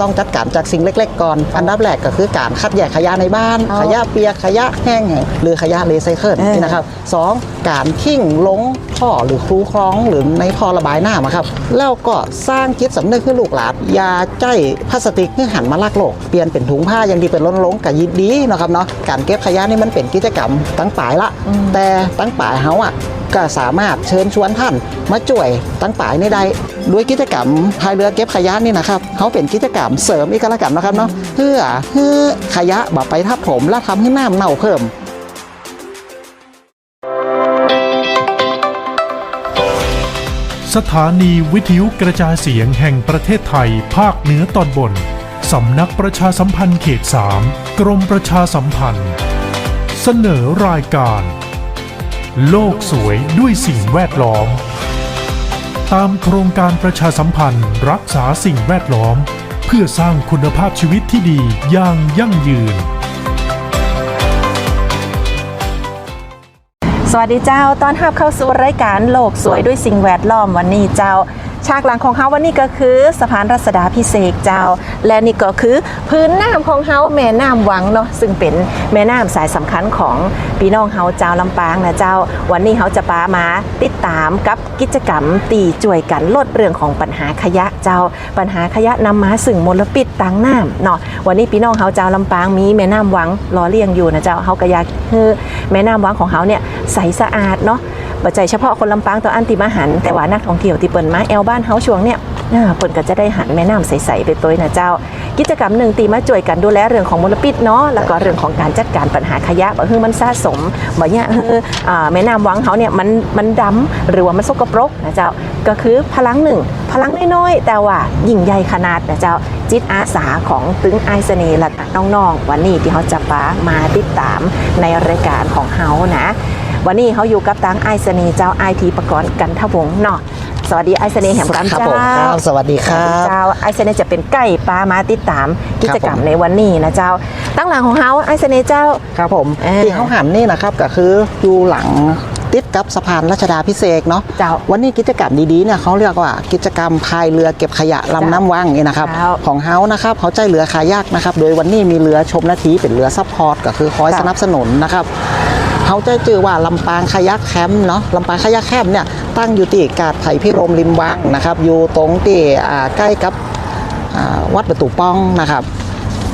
ต้องจัดการจากสิ่งเล็ก ๆ ก่อน อันดับแรกก็คือการคัดแยกขยะในบ้านเอาขยะเปียกขยะแห้งหรือขยะรีไซเคิลเออนี่นะครับสองการทิ้งลงท่อหรือครูคลองหรือในท่อระบายน้ำอะครับ แล้วก็สร้างจิตสำนึกให้ลูกหลานอย่าใจพลาสติกเพื่อหันมาลักโลก เปลี่ยนเป็นถุงผ้าอย่างดีเป็นล้นลงกับยินดีนะครับเนาะการเก็บขยะนี่มันเป็นกิจกรรมตั้งปลายละ แต่ตั้งปลายเฮาอะก็สามารถเชิญชวนท่านมาจ่วยตั้งปลายในใดด้วยกิจกรรมพายเรือเก็บขยะนี่นะครับเขาเป็นกิจกรรมเสริมอีกแล้วกันนะครับเนาะเพื่อให้ขยะแบบไปทับถมและทำให้น้ำเน่าเพิ่ม สถานีวิทยุกระจายเสียงแห่งประเทศไทย ภาคเหนือตอนบน สำนักประชาสัมพันธ์เขต3กรมประชาสัมพันธ์ เสนอรายการ โลกสวยด้วยสิ่งแวดล้อม ตามโครงการประชาสัมพันธ์ รักษาสิ่งแวดล้อม เพื่อสร้างคุณภาพชีวิตที่ดีอย่างยั่งยืน วัสดีเจ้า ต้อนรับเข้าสู่รายการโลกสวยด้วยสิ่งแวดล้อมวันนี้เจ้า ฉากหลังของเฮาวันนี้ก็คือสะพานรัศดาพิเศษเจ้า และนี่ก็คือพื้นน้ำของเฮาแม่น้ำวังเนาะซึ่งเป็นแม่น้ำสายสำคัญของพี่น้องเฮาเจ้าลำปางนะเจ้า วันนี้เฮาจะพามาติดตามกับกิจกรรมตีจ่วยกันลดเรื่องของปัญหาขยะเจ้า ปัญหาขยะนำมาซึ่งมลพิษต่างน้ำเนาะวันนี้พี่น้องเฮาเจ้าลำปางมีแม่น้ำวังรอเลี้ยงอยู่นะเจ้าเฮาก็อยากให้แม่น้ำวังของเฮาเนี่ยใสสะอาดเนาะ ปัจจัยเฉพาะคนลำปางตัวอันติมาหัน แต่ว่านักท่องเที่ยวที่เปิ่นมาแอลบ้านเฮาช่วงเนี่ยอ่าเปิ่นก็จะได้หันแม่น้ำใสๆไปตัวนะเจ้า กิจกรรมหนึ่งตีมาจ่วยกันดูแลเรื่องของมลพิษเนาะแล้วก็เรื่องของการจัดการปัญหาขยะบ่คือมันสะสมบ่เนี่ยคือแม่น้ำวังเฮาเนี่ยมันมันดำหรือว่ามันสกปรกนะเจ้าก็คือพลังหนึ่งพลังน้อยๆแต่ว่ายิ่งใหญ่ขนาดนะเจ้าจิตอาสาของตึงไอเสน่ห์และน้องๆ วันนี้ที่เขาจะปามาติดตามในรายการของเฮานะ วันนี้เขาอยู่กับตังไอซ์เสน่ห์เจ้าไอทีประกรณ์กันทวงศ์เนาะสวัสดีไอซ์เสน่ห์แห่งรันครับเจ้าผมครับสวัสดีครับเจ้าไอซ์เสน่ห์จะเป็นไก่ปลามาติดตามกิจกรรมครับผมในวันนี้นะเจ้า ตั้งหลังของเฮาไอซ์เสน่ห์เจ้าครับผมเอ่อที่เขาหันนี่นะครับก็คืออยู่หลังติดกับสะพานรัชดาพิเศษกเนาะเจ้าวันนี้กิจกรรมดีๆเนี่ยเขาเรียกว่ากิจกรรมพายเรือเก็บขยะลำน้ำวังนี่นะครับเจ้าของเฮานะครับเขาใจเรือคายักนะครับ โดยวันนี้มีเรือชมนาทีเป็นเรือซัพพอร์ตก็คือคอยเจ้าสนับสนุนนะครับ เขาใจจื่อว่าลำปางคายักแคมป์เนาะลำปางคายักแคมป์เนี่ยตั้งอยู่ที่กาดไผ่พิรมริมวังนะครับอยู่ตรงที่อ่าใกล้กับอ่าวัดประตูป้องนะครับ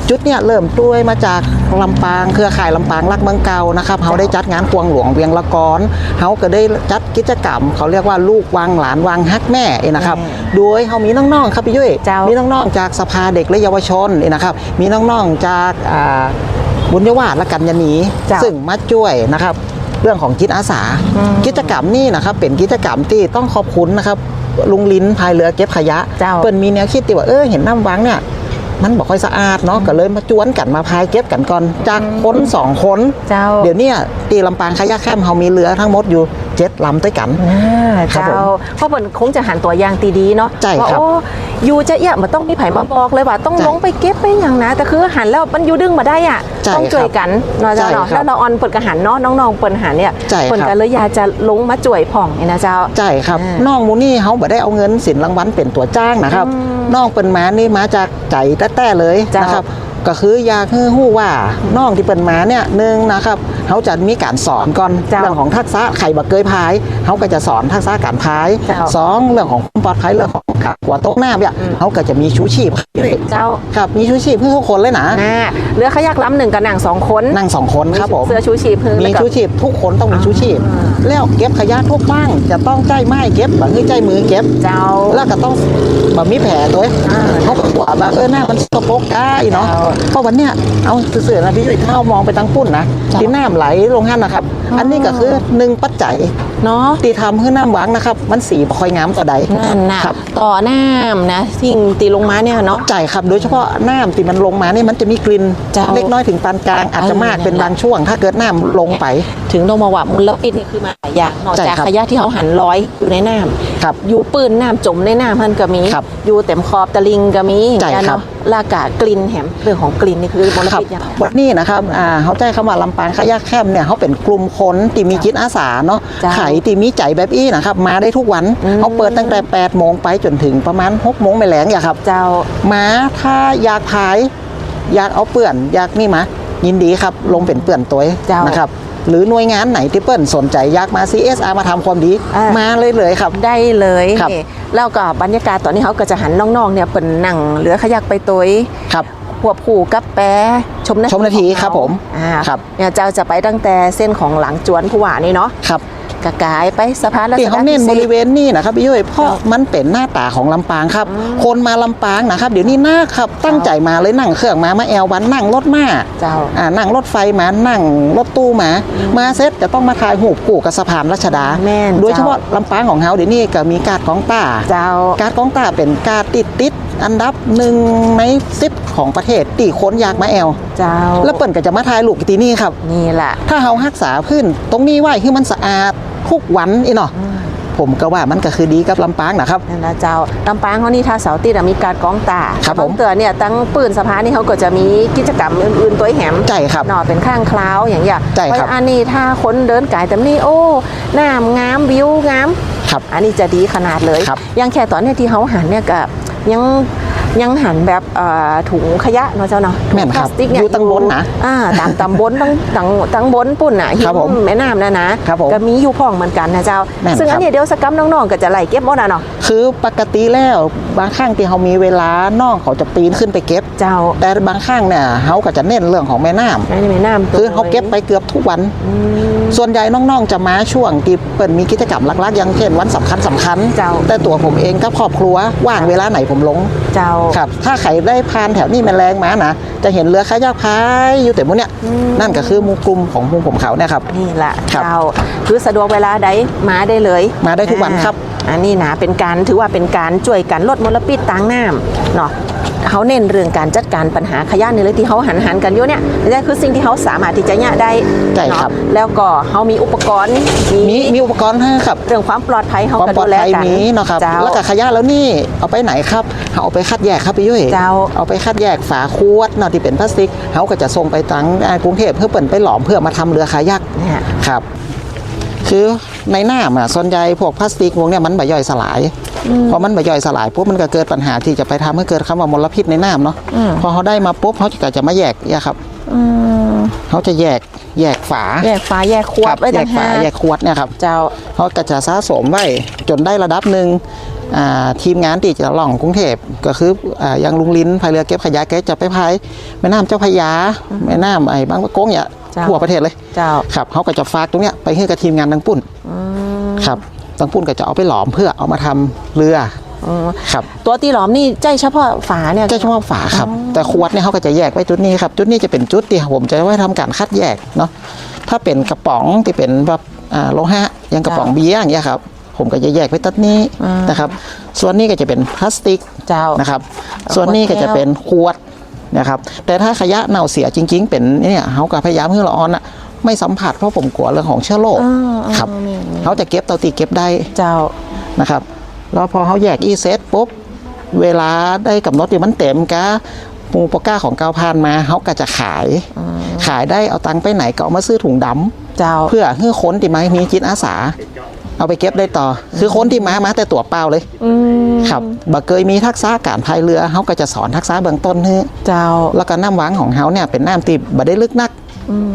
จุดเนี่ยเริ่มต้วยมาจากลำปางเครือข่ายลำปางรักเมืองเก่านะครับเขาได้จัดงานควงหลวงเวียงละกอนเขาก็ได้จัดกิจกรรม เขาเรียกว่าลูกวังหลานวังฮักแม่เองนะครับอืมโดยเขามีน้องๆครับพี่ยุ้ยเจ้ามีมีน้องๆจากสภาเด็กและเยาวชนเองนะครับมีน้องๆจากอ่า บุญยวาสและกัญญาณีเจ้าซึ่งมาช่วยนะครับ เรื่องของจิตอาสา อืม กิจกรรมนี่นะครับเป็นกิจกรรมที่ต้องขอบคุณนะครับ ลุงลิ้นพายเรือเก็บขยะ เจ้า เปิ้นมีแนวคิดที่ว่าเออเห็นน้ำวังเนี่ย มันบอกค่อยสะอาดเนาะก็เลยมาจวนกันมาพายเก็บกันก่อนจากคนสองคน เจ้า เดี๋ยวเนี้ ตีลำปางขยะแคมป์เขามีเรือทั้งหมดอยู่เจ็ดลำด้วยกัน อ่าครับเจ้าผมเพราะมันคงจะหันตัวอย่างตีดีเนาะใช่ว่าครับโอ้อยู่จะเอี่ยมันต้องมีไผ่มาบอกเลยว่าต้องใช่ลงไปเก็บไปอย่างนะ แต่คือหันแล้วมันอยู่ดึงมาได้อะใช่ต้องช่วยกันเนาะเจ้าใช่เนาะครับแล้วเราออนเปิดกระหันเนาะน้องๆเปิดหันเนี่ยใช่ครับ เปิดกันเลยอยากจะลงมาจ่วยผ่องนี่นะเจ้า ใช่ครับอ่าน้องมูนี่เขาบ่ได้เอาเงินสินรางวัลเป็นตัวจ้างนะครับอืมน้องเป็นมานี่มาจากใจแต้ๆเลยเจ้านนะครับ ก็คืออยากให้ฮู้ว่าน้องที่เป็นมาเนี่ยหนึ่งนะครับเขาจะมีการสอนก่อนเจ้าเรื่องของทักษะไข่บักเกยพายเขาก็จะสอนทักษะการพายเจ้าสองเรื่องของความปลอดภัยเรื่องของการกลัวตกน้ำเนี่ยอืมเขาก็จะมีชูชีพเจ้าครับมีชูชีพเพื่อทุกคนเลยนะน่าเรือขยักลำหนึ่งกับหนังสองคนนั่งสองคนครับผมเสื้อชูชีพคือมีแล้วก็ชูชีพทุกคนต้องมีชูชีพอ่าแล้วเก็บขยะทุกบ้างจะต้องใจไม้เก็บแบบคือใจมือเก็บเจ้าแล้วก็ต้องแบบมีแผลด้วยอ่าเขาก็บอกว่าเออหน้ามันสกปรกได้เนาะเจ้าเพราะวันเนี้ยเอาสื่อๆนะพี่ถ้ามองไปตั้งปุ่นนะเจ้าที่น้ำไหลลงห้นนะครับอ๋ออัอันนี้ก็คือหนึ่งปัจจัย เนาะที่ทำให้น้ำหวางนะครับ มันสีบ่ค่อยงามต่อใดนั่นน่ะครับต่อน้ำนะสิ่งตีลงมาเนี่ยเนาะใจครับ โดยเฉพาะน้ำที่มันลงมาเนี่ยมันจะมีกลิ่นเจ้าเล็กน้อยถึงปานกลางอาจจะมากเออเป็นบางช่วง ถ้าเกิดน้ำลงไป ถึงต้องมาว่ามลพิษนี่คือมาหลายอย่างนอกใช่จากครับขยะที่เขาหันร้อยอยู่ในน้ำครับอยู่ปืนน้ำจมในน้ำมันก็มีครับอยู่เต็มขอบตะลิงก็มีใช่ครับ เนาะลากากลิ่นแหมเรื่องของกลิ่นนี่คือมลครับพิษยังวันนี้นะครับอ่าเขาใจคำว่าลำปางขยะแคมป์เนี่ยเขาเป็นกลุ่มคนที่มีจิตอาสาเนาะจ้าไขที่มีใจแบบอี้นะครับมาได้ทุกวันอืมเขาเปิดตั้งแต่8โมงไปจนถึงประมาณ6โมงไม่แหลงอย่าครับ เจ้ามาถ้าอยากพาย อยากเอาเปื่อนอยากนี่มายินดีครับลงเป็นเปื่อนตัวเจ้านนะครับหรือหน่วยงานไหนที่เปิ้ลสนใจอยากมา CSR มาทำความดีอ่ามมาเลยเลยครับ ได้เลยครับนี่แล้วก็บรรยากาศตอนนี้เขาก็จะหันน้องๆเนี่ยเป็นหนังเหลือขยักไปตัวครับหัวผูกับแปรชมนาทีชมนาทีของเครับผมอ่าครับเนี่ยเจ้าจะไปตั้งแต่เส้นของหลังจวนผู้ว่านี่เนาะครับ กระกายไปสะพานรัชที่ดาเขาเน้นพิบเศษริเวณนี่นะครับพี่ยุ้ยเพราะมันเป็นหน้าตาของลำปางครับ คนมาลำปางนะครับ เดี๋ยวนี้หน้าครับตั้งใจมาเลยนั่งเครื่องมามาแอลวันนั่งรถมาเจ้าอ่านั่งรถไฟมานั่งรถตู้มา มาเซ็ตจะต้องมาถ่ายหูปกู่กับสะพานรัชดาแม่นโดยเฉพาะเจ้าลำปางของเฮาเดี๋ยวนี้ก็มีการดของต้าเจ้าการดของต้าเป็นการดติดติดอันดับหนึ่งในสิบของประเทศตีคนอยากมาแอลเจ้าแล้วเปิ่นก็จะมาถ่ายรูปที่นี่ครับ นี่แหละ ถ้าเฮารักษาพื้น ตรงนี้ไว้ให้มันสะอาดทุกวันอีเนาะผมก็ว่ามันก็คือดีกับลำปางนะครับนั่นนะเจ้าลำปางเขานี่ถ้าเสาร์อาติดมีการกองตาครับผมงเตือเนี่ยตั้งปืนสะพานนี่เขาก็จะมีกิจกรรมอื่นๆตัวแหมใช่ครับหน่อเป็นข้างคล้าวอย่างเงี้ยใช่ครับเพราะอันนี้ถ้าคนเดินกายแต่นี่โอ้น้ำงามวิวงามครับอันนี้จะดีขนาดเลยครับยังแค่ตอนเนี้ยที่เขาหันเนี่ยก็ ยัง ยังหันแบบเอ่อถุงขยะเนาะเจ้าเนาะถุงแม่นครับพลาสติกเนี่ยอยู่ตั้งบนนะอ่าตามตำบลตั้งตั้งตั้งบนปุ่นน่ะครับผมหิมแม่น้ำนะนะครับผมก็มีอยู่พ่องเหมือนกันนะเจ้าแม่นซึ่งอัครันบเนี้ยเดี๋ยวสกรรมน้องๆก็จะไล่เก็บหมดอะเนาะคือปกติแล้วบางครั้งที่เขามีเวลาน้องเขาจะปีนขึ้นไปเก็บเจ้า แต่บางครั้งเนี่ยเขาก็จะเน้นเรื่องของแม่น้ำอันนี้แม่น้ำตัวคือเขาเก็บไปเกือบทุกวันอืมส่วนใหญ่น้องๆจะมาช่วงที่เปิดมีกิจกรรมหลักๆอย่างเช่นวันสำคัญสำคัญเจ้าแต่ตัวผมเองกับครอบครัวว่างเวลาไหนผมลงเจ้าครับถ้าใครได้พานแถวนี้แมลงมานะจะเห็นเรือขยักพายอยู่แต่มุเนี่ยอืมนั่นก็คือหมูกลุ่มของหมูผมเขาเนี่ยครับนี่แหละครับเจ้าคือสะดวกเวลาใดมาได้เลย มาได้ทุกวันครับอ่าอันนี้นะเป็นการถือว่าเป็นการช่วยกันลดมลพิษต่างน้ำเนาะ เขาเน้นเรื่องการจัดการปัญหาขยะนี่เลยที่เขาหันหันๆกันอยู่เนี่ยนี่คือสิ่งที่เขาสามารถที่จะแยะได้ใช่ครับเนาะแล้วก็เขามีอุปกรณ์มีมีอุปกรณ์ให้ครับ เรื่องความปลอดภัยเขาความก็ปลอดูดแลภัยกันมีเนาะครับเจ้าแล้วก็ขยะแล้วนี่เอาไปไหนครับเอาไปคัดแยกครับพี่ยุ้ยเจ้าเอาไปคัดแยกฝาขวดเนาะที่เป็นพลาสติกเขาก็จะส่งไปตังอ่ากรุงเทพเพื่อเปิดไปหลอมเพื่อมาทำเรือขยักเนี่ยครับ คือในน้ำอะส่วนใหญ่พวกพลาสติกพวกเนี้ยมันบ่ย่อยสลาย พอมันบ่ย่อยสลายปุ๊บมันก็เกิดปัญหาที่จะไปทำให้เกิดคำว่ามลพิษในน้ำเนาะอืมพอเขาได้มาปุ๊บเขาก็จะมาแยกแยกครับอืมเขาจะแยกแยกฝา แยกฟ้าแยกขวคดรับไว้แยต่างกฝาหากแยกขวดเนี่ยครับเจ้าเขาก็จะสะสมไว้จนได้ระดับหนึ่งอ่าทีมงานที่จะล่องกรุงเทพก็คืออ่าอย่างลุงลินพายเรือเก็บขยะแกจะไปพายแม่น้ำเจ้าพระยาแม่น้ำไอ้บางปะกงเนี่ยเจ้าทั่วประเทศเลยเจ้าครับเขาก็จะฝากตรงเนี้ยไปให้กับทีมงานตังปุ่นอืมครับ ตังปุ่นก็จะเอาไปหลอมเพื่อเอามาทำเรืออืมครับตัวตีหลอมนี่ใจเฉพาะฝาเนี่ยแค่เฉพาะฝาครับ แต่ขวดเนี่ยเขาก็จะแยกไว้จุดนี้ครับ จุดนี้จะเป็นจุดที่ผมจะไว้ทำการคัดแยกเนาะถ้าเป็นกระป๋องที่เป็นแบบอ่าโลหะอยังกระป๋องเบียร์อย่างเงี้ยครับผมก็จะแยกไว้ตัดนี้นะครับ ส่วนนี้ก็จะเป็นพลาสติกเจ้านะครับ ส่วนนี้ก็จะเป็นขวดนะครับ แต่ถ้าขยะเน่าเสียจริง ๆ เป็นเนี่ยเขาก็พยายามให้ละออนอะ ไม่สัมผัสเพราะผมกลัวเรื่องของเชื้อโรคอ่าอ่าครับนี่นี่เขาจะเก็บเตาตีเก็บได้เจ้านะครับแล้วพอเขาแยกอีเซตปุ๊บเวลาได้กำหนดที่มันเต็มกะปูปก้าของเกาพานมาเขาก็จะขาย ขายได้เอาตังค์ไปไหนก็เอามาซื้อถุงดำเจ้าเพื่อให้คนที่มามีจิตอาสา เอาไปเก็บได้ต่อ คือคนที่มามาแต่ตัวเปล่าเลยอืมครับบ่เคยมีทักษะการพายเรือเขาก็จะสอนทักษะเบื้องต้นให้เจ้าแล้วก็น้ำหวางของเขาเนี่ยเป็นน้ำตีบ่ได้ลึกนัก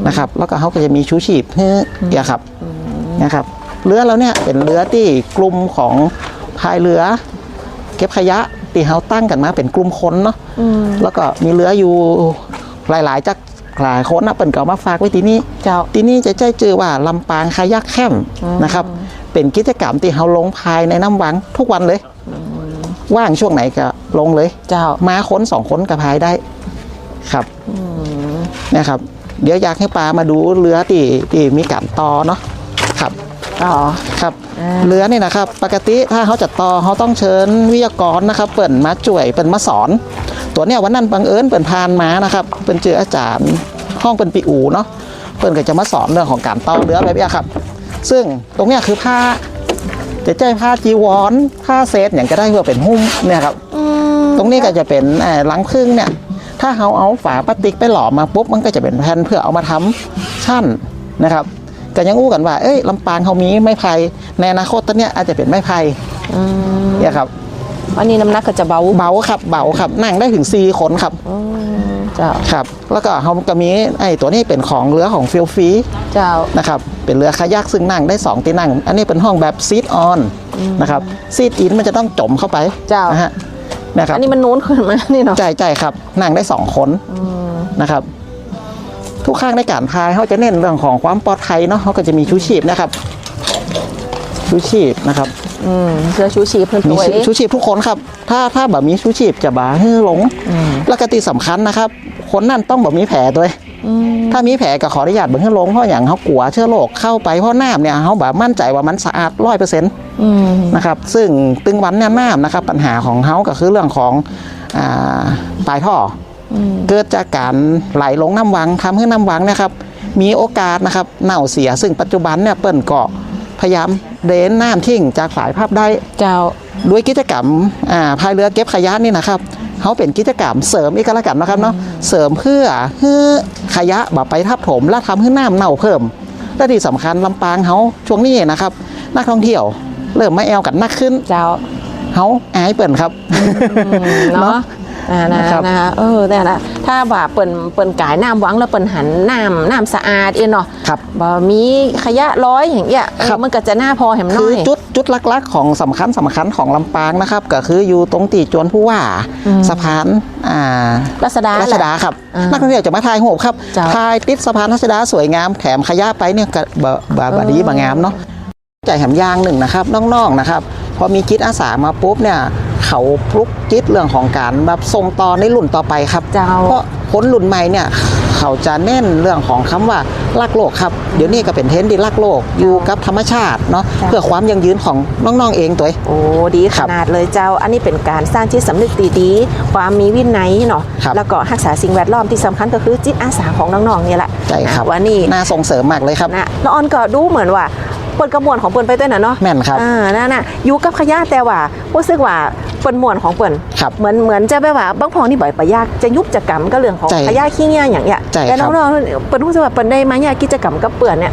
นะครับ แล้วก็เขาก็จะมีชูชีพให้อย่าครับนะครับเรือเราเนี่ยเป็นเรือที่กลุ่มของพายเรือ เก็บขยะที่เขาตั้งกันมาเป็นกลุ่มคนเนาะอืมแล้วก็มีเรืออยู่หลายๆจักหลายคนนะเปิ่นก็เอามาฝากไว้ที่นี่เจ้าที่นี่จะใจเจอว่าลำปางคายักแคมป์นะครับ เป็นกิจกรรมที่เขาลงพายในน้ำวังทุกวันเลย ว่างช่วงไหนก็ลงเลย เจ้ามาคนสองคนก็พายได้ครับนะครับ เดี๋ยวอยากให้ปลามาดูเรือที่ที่มีการต่อเนาะครับอ๋อครับอ่าเรือนี่นะครับ ปกติถ้าเขาจะต่อเขาต้องเชิญวิทยากรนะครับเปิ่นมาจ่วยเปิ่นมาสอน ตัวเนี้ยวันนั้นบังเอิญเปิ่นพานมานะครับเปิ่นเจออาจารย์ห้องเปิ่นปีอูเนาะเปิ่นก็จะมาสอนเรื่องของการต่อเรือแบบเนี้ยครับ ซึ่งตรงเนี้ยคือผ้าจะใจผ้าจีวรผ้าเซตอย่างก็ได้เพื่อเป็นหุ้มเนี่ยครับอืมตรงนี้ก็จะเป็นเอ่อหลังพึ่งเนี่ย ถ้าเราเอาฝาพลาสติกไปหล่อมาปุ๊บมันก็จะเป็นแผ่นเพื่อเอามาทำชั่นนะครับก็ยังอู้กันว่า เอ้ยลำปางเขามีไม้ไผ่ในอนาคตตัวเนี้ยอาจจะเป็นไม้ไผ่อืมเนี่ยครับอันนี้น้ำหนักก็จะเบาเบาครับเบาครับนั่งได้ถึง4คนครับอืมเจ้าครับ แล้วก็เขาก็มีไอ้ตัวนี้เป็นของเรือของฟิลฟีเจ้านะครับเป็นเรือคายักซึ่งนั่งได้2ที่นั่ง อันนี้เป็นห้องแบบซีดออนนะครับซีดอินมันจะต้องจมเข้าไปเจ้านะฮะ นะครับอันนี้มันนู้นขึ้นมานี่เนาะใจใจครับนั่งได้2คนอืมนะครับ ทุกข้างในการพายเขาจะเน้นเรื่องของความปลอดภัยเนาะเขาก็จะมีชูชีพนะครับชูชีพนะครับอืมเสื้อชูชีพเพื่อนมีตัวชูชูชีพทุกคนครับ ถ้าถ้าแบบมีชูชีพจะบาให้หลงแล้วก็ตีสำคัญนะครับ คนนั่นต้องแบบมีแผลด้วยอืม ถ้ามีแผลก็ขออนุญาตเบิ่งให้ลงเพราะอย่างเขากลัวเชื้อโรคเข้าไปเพราะน้ำเนี่ยเขาแบบมั่นใจว่ามันสะอาดร้อยเปอร์เซ็นต์อืมนะครับซึ่งตึงวันเนี่ยน้ำนะครับปัญหาของเขาก็คือเรื่องของอาปลายท่ออเกิดจากการไหลลงน้ำวังทำให้น้ำวังเนะครับ มีโอกาสนะครับเน่าเสีย ซึ่งปัจจุบันเนี่ยเปิ้นก็พยายามเดนน้ำทิ้งจากสายภาพได้เจ้าด้วยกิจกรรมอ่าพายเรือเก็บขยะนี่นะครับ เขาเป็นกิจกรรมเสริมอีกแล้วกันนะครับเนาะเสริมเพื่อให้ขยะแบบไปทับถม และทำให้น้ำเน่าเพิ่ม และที่สำคัญลำปางเขาช่วงนี้นะครับ นักท่องเที่ยว เริ่มมาแอลกันนักขึ้นเจ้าเขาอายเปิ่นครับเนาะ นะนะนะครับนะเออแต่ละถ้าว่าเปิ่นเปิ่นกายน้ำหวังแล้วเปิ่นหันน้ำน้ำสะอาดเองเนาะครับบ่มีขยะร้อยอย่างเงี้ยเออครับมันก็จะน่าพอแหมน้คืออย จุดจุดลักๆ ของสำคัญสำคัญของลำปางนะครับ ก็คืออยู่ตรงตีจวนผู้ว่าอืม สะพานอ่ารัศดารัชดาแหละครับอ่านันักท่องเที่ยวจะมาถ่ายรูปครับจ้ะถ่ายติดสะพานรัชดาสวยงามแถมขยะไปเนี่ยก็บะบะบะดีบะงามเนาะ ใจแหมยางหนึ่งนะครับน้องๆนะครับ พอมีจิตอาสามาปุ๊บเนี่ยเขาปลุกจิตเรื่องของการแบบส่งต่อในรุ่นต่อไปครับเจ้า เพราะคนรุ่นใหม่เนี่ยเขาจะเน้นเรื่องของคำว่ารักโลกครับเดี๋ยวนี้ก็เป็นเทรนด์ที่รักโลกอยู่กับธรรมชาติเนาะจ้ะเพื่อความยั่งยืนของน้องๆเองตัวเองโอ้ดีคขรับนาดเลยเจ้า อันนี้เป็นการสร้างจิตสำนึกดีๆความมีวินัยเนาะครับแล้วก็รักษาสิ่งแวดล้อมที่สำคัญก็คือจิตอาสาของน้องๆเนี่ยแหละใช่ครับนะวันนี้น่าส่งเสริมมากเลยครับนะแล้วออนก็ดูเหมือนว่า เปิดกระมวลของเปิ่นไปด้วยนะเนาะแม่นครับอ่านั่นน่ะอยู่กับขยะแต่ว่ารู้สึกว่าเปิ่นมวลของเปิ่นครับเหมือนเหมือนจะแบบว่าบางพองนี่บ่อยปะยากจะยุบจะกรรมก็เรื่องของใช่ขยะขี้เงี้ยอย่างเงี้ยใช่แต่ครับน้องๆเปิ่นรู้สึกว่าเปิ่นได้มาเนี่ยกิจกรรมกับเปิ่นเนี่ย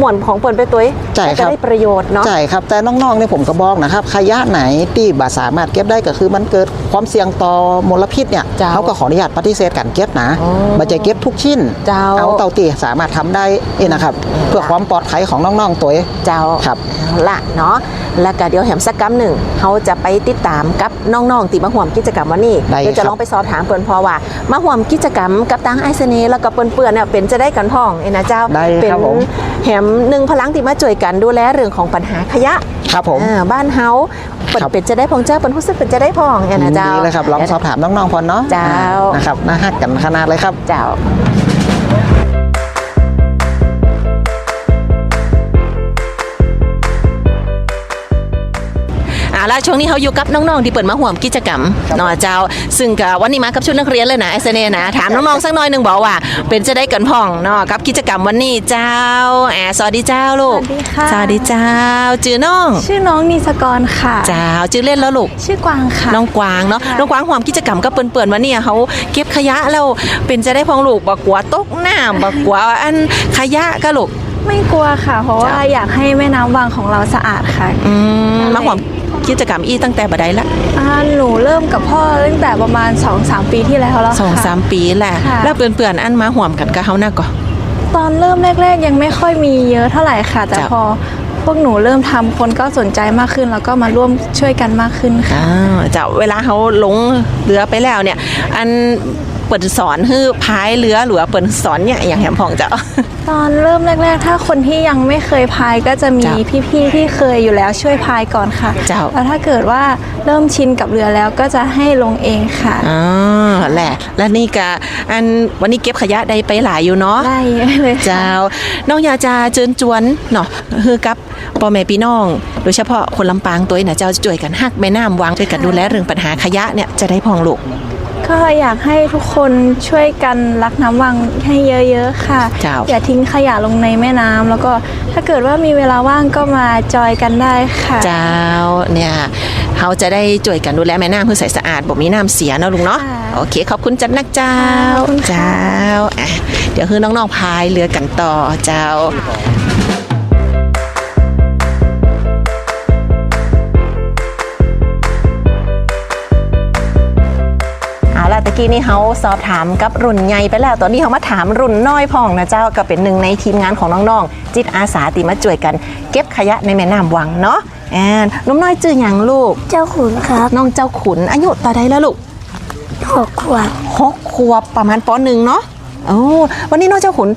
มวลของเปิ่นไปตัวเองใช่แล้วครัก็บได้ประโยชน์เนาะ ใช่ครับแต่น้องๆเนี่ยผมก็บอกนะครับขยะไหนที่บาสามารถเก็บได้ก็คือมันเกิดความเสี่ยงต่อมลพิษเนี่ยเจ้าเขาก็ขออนุญาตปฏิเสธการเก็บนะอ๋อมันจะเก็บทุกชิ้นเจ้า เอาเตาตีสามารถทำได้เองนะครับ เพื่อความปลอดภัยของน้องๆตัวเอง เจ้าครับ เอาละเนาะแล้วก็เดี๋ยวแหมสักกรรมหนึ่งเขาจะไปติดตามกับน้องๆตีมาห่วมกิจกรรมวันนี้ได้เดี๋ยวจะครับ ลองไปสอบถามเปิ่นพอว่า มาห่วมกิจกรรมกับตังไอซ์เนแล้วก็เปิ่นเปื่อนเนี่ยเป็นจะได้กันพ่องเอ็นะเจ้าได้เป็นครับผม แหมหนึ่งพลังที่มาช่วยกันดูแลเรื่องของปัญหาขยะครับผมอ่าบ้านเฮาเปิดครับเป็นจะได้พองเจ้าเปิ่นรู้สึกเป็นจะได้พองเอ็นะเจ้าดีเลยครับลองสอบถามน้องๆพอเนาะเจ้านะครับน่าฮักกันขนาดเลยครับเจ้า อ่าแล้วช่วงนี้เขาอยู่กับน้องๆที่เปิดมาห่วมกิจกรรมเนาะเจ้า ซึ่งก็วันนี้มากับชุดนักเรียนเลยนะไอเซเนนะถามน้องๆสักหน่อยหนึ่งบอกว่า เป็นจะได้กันพ่องเนาะกับกิจกรรมวันนี้เจ้าแอบสวัสดีเจ้าลูกสวัสดีค่ะ สวัสดีเจ้าจือน้องชื่อน้องนิสกรค่ะ เจ้าจือเล่นแล้วลูก ชื่อกวางค่ะ น้องกวางเนาะค่ะ น้องกวางห่วมกิจกรรมก็เปิ่นๆวันนี้เขาเก็บขยะแล้วเป็นจะได้พองลูกบักกัวตกน้ำบักกัวอันขยะก็ลูก ไม่กลัวค่ะ เพราะว่าจ้ะ อยากให้แม่น้ำวังของเราสะอาดค่ะ อืมใช่มาห่วม กิจกรรมอีตั้งแต่บัดใดละอ่าหนูเริ่มกับพ่อตั้งแต่ประมาณ 2-3 ปีที่แล้วแล้วสองค่ะ สามปีแหละ ค่ะ แล้วเปื่อนๆอันมาห่วมกันก็เขาหน้าก่อตอนเริ่มแรก ๆ ยังไม่ค่อยมีเยอะเท่าไหร่ค่ะ แต่จ้ะ พอพวกหนูเริ่มทำคนก็สนใจมากขึ้น แล้วก็มาร่วมช่วยกันมากขึ้นค่ะ อ่าจะเวลาเขาลงเรือไปแล้วเนี่ย อัน เปิดสอนฮือพายเรือหรือว่าเปิดสอนเนี่ยอย่างแหมพองเจ้า ตอนเริ่มแรก ๆ ถ้าคนที่ยังไม่เคยพายก็จะมีจ้ะพี่ๆที่เคยอยู่แล้วช่วยพายก่อนค่ะเจ้า แล้วถ้าเกิดว่าเริ่มชินกับเรือแล้วก็จะให้ลงเองค่ะ อ่าแหละและนี่ก็อันวันนี้เก็บขยะได้ไปหลายอยู่เนาะ ได้เลยค่ะ เจ้า น้องอยากจะเชิญชวนเนาะคือกับพ่อแม่พี่น้อง โดยเฉพาะคนลำปางตัวเองนะเจ้าช่วยกันหักแม่น้ำวางช่วยกันดูแลเรื่องปัญหาขยะเนี่ยจะได้พองลูก ก็อยากให้ทุกคนช่วยกันรักน้ำวังให้เยอะๆค่ะ เจ้า อย่าทิ้งขยะลงในแม่น้ำแล้วก็ถ้าเกิดว่ามีเวลาว่างก็มาจอยกันได้ค่ะ เจ้าเนี่ยเขาจะได้ช่วยกันดูแลแม่น้ำเพื่อใส่สะอาดบ่มีน้ำเสียเนาะลุงเนาะค่ะโอเค ขอบคุณจัดนักเจ้าขอบคุณค่ะ เจ้าอะเดี๋ยวคือน้องๆพายเรือกันต่อเจ้า กี้นี่เขาสอบถามกับรุ่นใหญ่ไปแล้ว ตอนนี้เขามาถามรุ่นน้อยพ่องนะเจ้าก็เป็นหนึ่งในทีมงานของน้องๆ จิตอาสาตีมาช่วยกัน เก็บขยะในแม่น้ำวังเนาะแอนน้องน้อยจื่ออย่างลูก เจ้าขุนครับน้องเจ้าขุนอายุต่อใดแล้วลูกหกขวบหกขวบประมาณปหนึ่งเนาะโอ้วันนี้น้องเจ้าขุน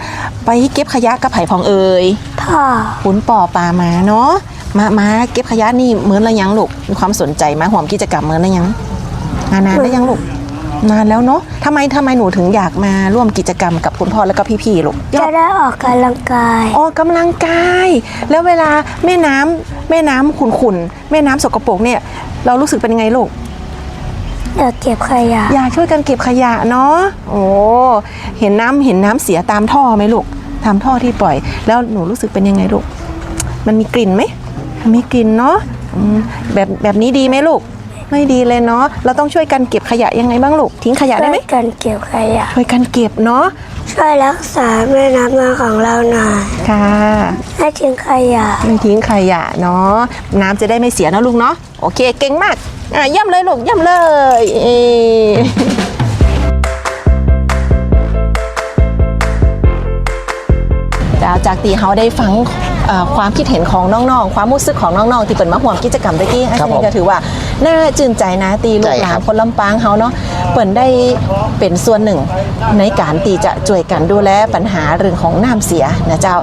ไปเก็บขยะกับไผ่พองเอ่ยพ่อขุนป่อปลามาเนาะมามาเก็บขยะนี่เหมือนละยังลูกมีความสนใจมาห่วมกิจกรรมเหมือนละยังมานานได้ยังลูก นานแล้วเนาะทำไมทำไมหนูถึงอยากมาร่วมกิจกรรมกับคุณพ่อแล้วก็พี่ๆลูกจะได้ออกกำลังกาย ออกกำลังกาย แล้วเวลาแม่น้ำแม่น้ำขุ่นๆแม่น้ำสกปรกเนี่ย เรารู้สึกเป็นยังไงลูกอยากเก็บขยะ อยากช่วยกันเก็บขยะเนาะโอ้เห็นน้ำเห็นน้ำเสียตามท่อไหมลูกตามท่อที่ปล่อย แล้วหนูรู้สึกเป็นยังไงลูกมันมีกลิ่นไหมมีกลิ่นเนาะอืมแบบแบบนี้ดีไหมลูก ไม่ดีเลยเนาะเราต้องช่วยกันเก็บขยะยังไงบ้างลูกทิ้งขยะได้ไหมช่วยกันเก็บขยะช่วยกันเก็บเนาะช่วยรักษาแม่น้ำมาของเราหน่อยค่ะให้ทิ้งขยะไม่ทิ้งขยะเนาะน้ำจะได้ไม่เสียนะลูกเนาะโอเคเก่งมากอะเย่ำเลยลูกเย่ำเลยเอจากจากตีเขาได้ฟังเอ่อความคิดเห็นของน้องๆ ความรู้สึกของน้องๆ ที่เป็นมาห่วมกิจกรรมตะกี้อันครับนี้ผมก็ถือว่า น่าจื่นใจนะตีลูกหลาใช่ครันบคนลำปางเขาเนาะเปิ่นได้เป็นส่วนหนึ่ง ในการตีจะช่วยกันดูแลปัญหาเรื่องของน้ำเสียนะเจ้า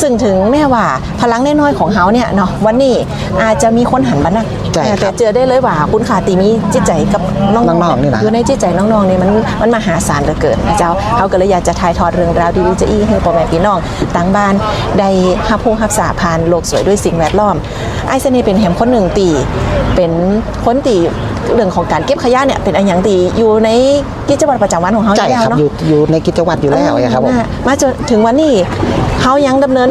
ซึ่งถึงแม้ว่าพลังน้อยๆของเขาเนี่ยเนาะวันนี้อาจจะมีคนหันมานักใช่ครับแต่เจอได้เลยว่าคุณขาตีมีจิตใจกับน้องน้องๆนี่นะอยู่ในจิตใจน้องๆเนี่ยมันมันมหาศาลเหลือเกินนะเจ้าเขาก็เลยอยากจะถ่ายทอดเรื่องราวดีๆจะอี้ให้พ่อแม่พี่น้องต่างบ้านได้ฮับพูฮับสาพานโลกสวยด้วยสิ่งแวดล้อมไอ้เสน่ห์เป็นแหมคนหนึ่งตีเป็นคนตีเรื่องของการเก็บขยะเนี่ยเป็นอันอย่างตีอยู่ในกิจวัตรประจำวันของเขาอใช่ยู่แล้ควรับเนาะอยู่อยู่ในกิจวัตรอยู่แล้วอะครับผมมามาจนถึงวันนี้เขายังดำเนิน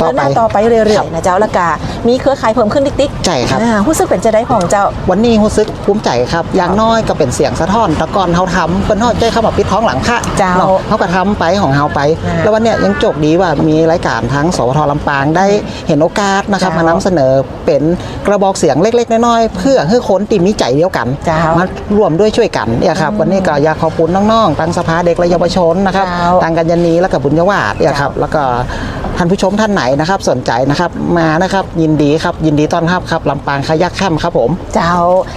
ต่อเดินหไปน้าต่อไปเรื่คอรัยบๆนะเจ้าและกา มีเครือข่ายเพิ่มขึ้นติ๊กๆใช่ครับอ่ารู้สึกเป็นจะได้ของเจ้า วันนี้รู้สึกภูมิใจครับอย่างน้อยก็เป็นเสียงสะท้อนแตะกอนเขาทำเป็นทอดใจเข้ามาปิดท้องหลังพระเจ้าเนาะเขาก็ทำไปของเขาไปอ่าแล้ววันเนี้ยยังโจกดีว่ามีรายการทั้งสวทลำปางได้เห็นโอกาสนะครับเจ้ามานำเสนอเป็นกระบอกเสียงเล็ก ๆ น้อยๆเพื่อให้คนตีมีใจเดียวกันเจ้ามารวมด้วยช่วยกันเนี่ยครับวันนี้ก็อยากขอบคุณน้องๆตั้งสภาเด็กและเยาวชนนะครับเจ้าตังกัญญานีและกับบุญยวาดเนี่ยครับแล้วก็ท่านผู้ชมท่านไหนนะครับ สนใจนะครับมานะครับยินดีครับยินดีต้อนรับครับลำปางขยักแคมป์ครับผม เจ้า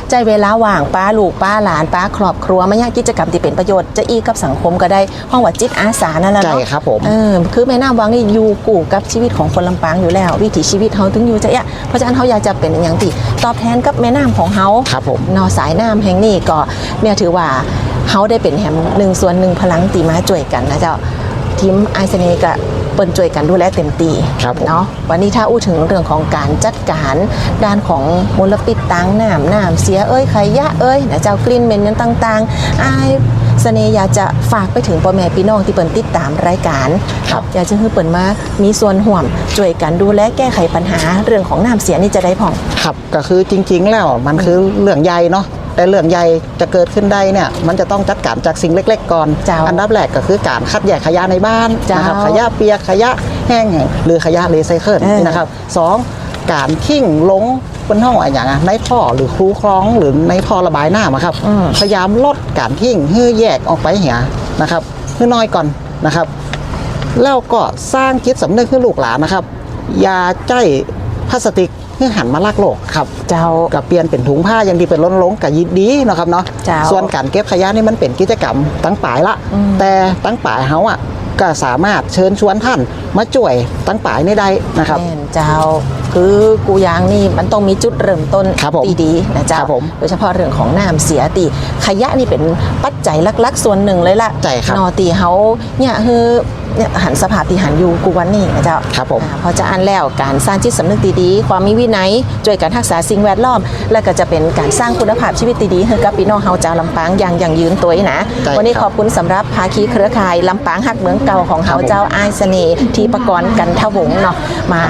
ใจเวลาว่างป้าลูกป้าหลานป้าครอบครัวไม่ยากกิจกรรมที่เป็นประโยชน์จะอีกับสังคมก็ได้ห้องวัดจิตอาสานั่นแหละเนาะใช่ครับผมเออคือแม่น้ำวังนี่อยู่กู่กับชีวิตของคนลำปางอยู่แล้ว วิถีชีวิตเขาถึงอยู่จะเนี่ยเพราะฉะนั้นเขาอยากจะเป็นอย่างที่ตอบแทนกับแม่น้ำของเขาครับผมนอสายน้ำแห่งนี้ก็เมียถือว่าเขาได้เป็นแหมหนึ่งส่วนหนึ่งพลังตีมาจ่วยกันนะเจ้า ทีมไอซ์เนก็เปิ่นจ่วยกันดูแลเต็มตีครับผมเนาะวันนี้ถ้าอู้ถึงเรื่องของการจัดการด้านของมลพิษต่างน้ำน้ำเสียเอ้ยขยะเอ้ยนะเจ้ากลิ่นเหม็นนั้นต่างๆไอายเสน่ห์อยากจะฝากไปถึงพ่อแม่พี่น้องที่เปิ่นติดตามรายการครับอยากจะให้เปิ่นมา มีส่วนห่วมช่วยกันดูแลแก้ไขปัญหาเรื่องของน้ำเสียนี่จะได้ผ่องครับ ก็คือจริง ๆ แล้วมันคือเรื่องใหญ่เนาะ แต่เรื่องใหญ่จะเกิดขึ้นได้เนี่ยมันจะต้องจัดการจากสิ่งเล็ก ๆ ก่อน เจ้าอันดับแรกก็คือการคัดแยกขยะในบ้านเจ้านนะครับขยะเปียกขยะแห้งหรือขยะรีไซเคิลเออ นะครับสองการทิ้งลงบนห้องอะไรอย่างอะในท่อหรือคูคลองหรือในท่อระบายน้ำอะครับ อืม พยายามลดการทิ้งให้แยกออกไปเหียนะครับให้น้อยก่อนนะครับ แล้วก็สร้างจิตสำนึกให้ลูกหลานนะครับ อย่าใจพลาสติก ให้หันมาลักโลกครับ เจ้ากับเปลี่ยนเป็นถุงผ้าอย่างที่เป็นล้นลงกับยินดีนะครับเนาะเจ้าส่วนการเก็บขยะนี่มันเป็นกิจกรรมตั้งป่ายละอืมแต่ตั้งป่ายเขาอะก็สามารถเชิญชวนท่าน มาจ่วยตั้งป่ายนี่ได้นะครับ แม่นเจ้าคือกูยางนี่มันต้องมีจุดเริ่มต้นครับผมตีดีนะเจ้าครับผมโดยเฉพาะเรื่องของน้ำเสียตีขยะนี่เป็นปัจจัยหลักๆ ส่วนหนึ่งเลยล่ะใช่ครับนอตีเขาเนี่ยคือเนี่ยหันสภาพที่หันอยู่กูวันนี้นะเจ้าครับผมอ่าพอจะอ่านแล้วการสร้างจิตสำนึกดีๆความมีวินัยช่วยการรักษาสิ่งแวดล้อม และก็จะเป็นการสร้างคุณภาพชีวิตดีๆให้กับพี่น้องเฮาเจ้าลำปางอย่างอย่างยืนตัวนะ ใช่วันนี้ครับ ขอบคุณสำหรับภาคีเครือข่ายลำปางหักเมืองเก่าของเฮาเจ้าอ้ายเสน่ห์ที่ประกรณ์กันทวงศ์เนาะมา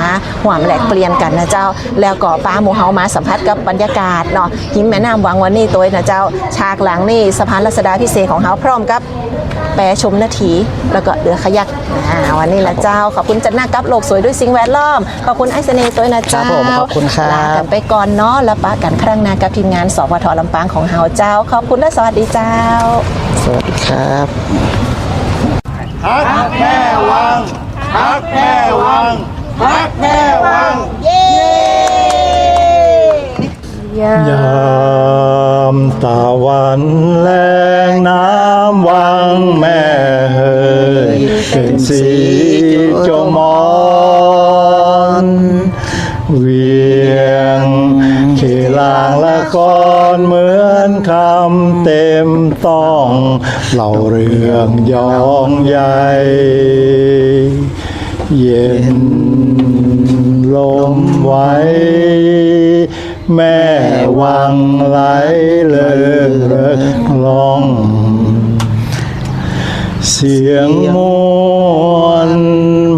หวามแหลกเปลี่ยนกันนะเจ้า แล้วก็ป้าหมูเฮามาสัมผัสกับบรรยากาศเนาะหิมแม่น้ำวังวันนี้ตัวนะเจ้าฉากหลังนี่สะพานรัศดาพิเศษกของเฮาพร้อมกับแปรชมนาทีแล้วก็เรือขยักอ่าวันนี้ละเจ้า ขอบคุณจันนากับโลกสวยด้วยสิ่งแวดล้อม ขอบคุณไอซ์เสเนตัวนะเจ้าครับผมขอบคุณครับลากันไปก่อนเนาะแล้วปะกันครั้งหน้ากับทีมงานสพทลำปางของเฮาเจ้า ขอบคุณและสวัสดีเจ้า สวัสดีครับฮักแม่วัง ฮักแม่วังฮักแม่วังยามตะวันแรงน้ำวังแม่เฮยเป็นสีจงมอนเวียงเขลางละครเหมือนคำเต็มต้องเล่าเรื่องยองใหญ่ เย็นลมไว้ แม่วังไหลเลิกเลิกลอง เสียงมวน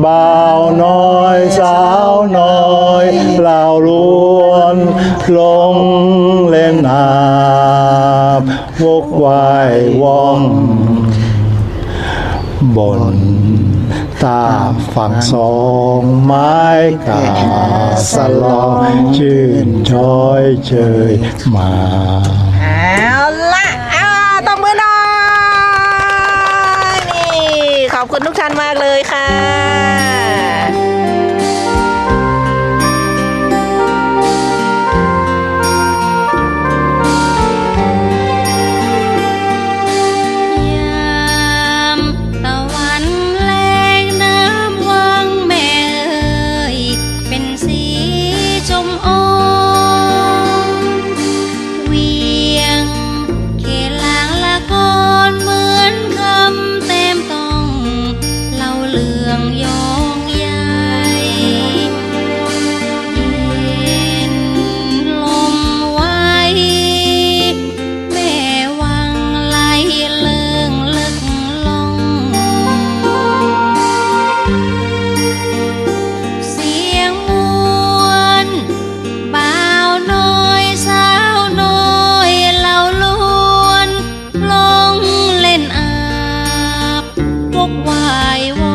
บ่าวน้อยสาวน้อยเปล่าล้วนลงเล่นอาบวกวายว่องบน ตาฝั่งสองไม้กาสลองชื่นช้อยเชยมา วกวายว